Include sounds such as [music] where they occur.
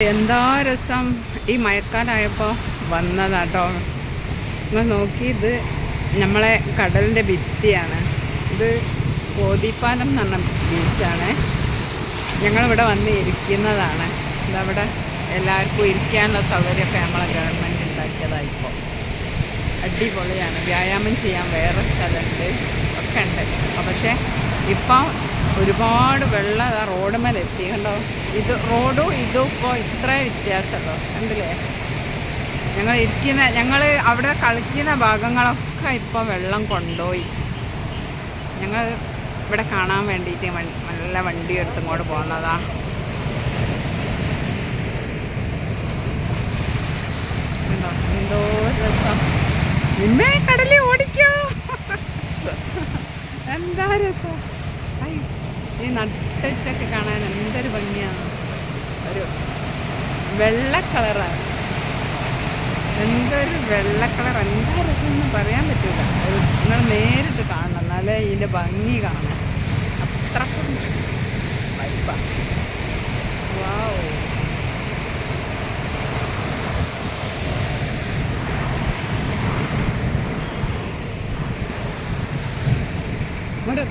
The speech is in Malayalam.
എന്താ രസം? ഈ മഴക്കാലമായപ്പോൾ വന്നതാട്ടോ. നിങ്ങൾ നോക്കി ഇത് നമ്മളെ കടലിന്റെ ഭിത്തിയാണ്. ഇത് കോതിപ്പാലം എന്ന് പറഞ്ഞ ബീച്ചാണ്. ഞങ്ങളിവിടെ വന്ന് ഇരിക്കുന്നതാണ്. ഇതവിടെ എല്ലാവർക്കും ഇരിക്കാനുള്ള സൗകര്യമൊക്കെ നമ്മളെ ഗവൺമെന്റ് ഉണ്ടാക്കിയതാണ് ഇപ്പോൾ അടിപൊളിയാണ്. വ്യായാമം ചെയ്യാൻ വേറെ സ്ഥലമുണ്ട്. ഒക്കെ ഉണ്ട്. പക്ഷേ ഇപ്പം ഒരുപാട് വെള്ളം ആ മേലെ എത്തി കണ്ടോ? ഇത് റോഡും ഇതും ഇപ്പോൾ ഇത്ര വ്യത്യാസമല്ലോ കണ്ടില്ലേ? ഞങ്ങൾ ഇരിക്കുന്ന ഞങ്ങൾ അവിടെ കളിക്കുന്ന ഭാഗങ്ങളൊക്കെ ഇപ്പോൾ വെള്ളം കൊണ്ടുപോയി. ഞങ്ങൾ ഇവിടെ കാണാൻ വേണ്ടിയിട്ട് നല്ല വണ്ടി എടുത്ത് ഇങ്ങോട്ട് പോകുന്നതാ. എന്തോ രസം. നിന്നെ കടലിൽ ഓടിക്കോ. [laughs] എന്താ രസം? ഈ നട്ടച്ചൊക്കെ കാണാൻ എന്തൊരു ഭംഗിയാണ്. ഒരു വെള്ള കളറാണ് എന്തൊരു വെള്ള കളർ എന്താ രസം എന്ന് പറയാൻ പറ്റില്ല നിങ്ങൾ നേരിട്ട് കാണണം. എന്നാലേ ഇതിന്റെ ഭംഗി കാണാം അത്രക്കും വൈബാ വാവ് ഇങ്ങോട്ട്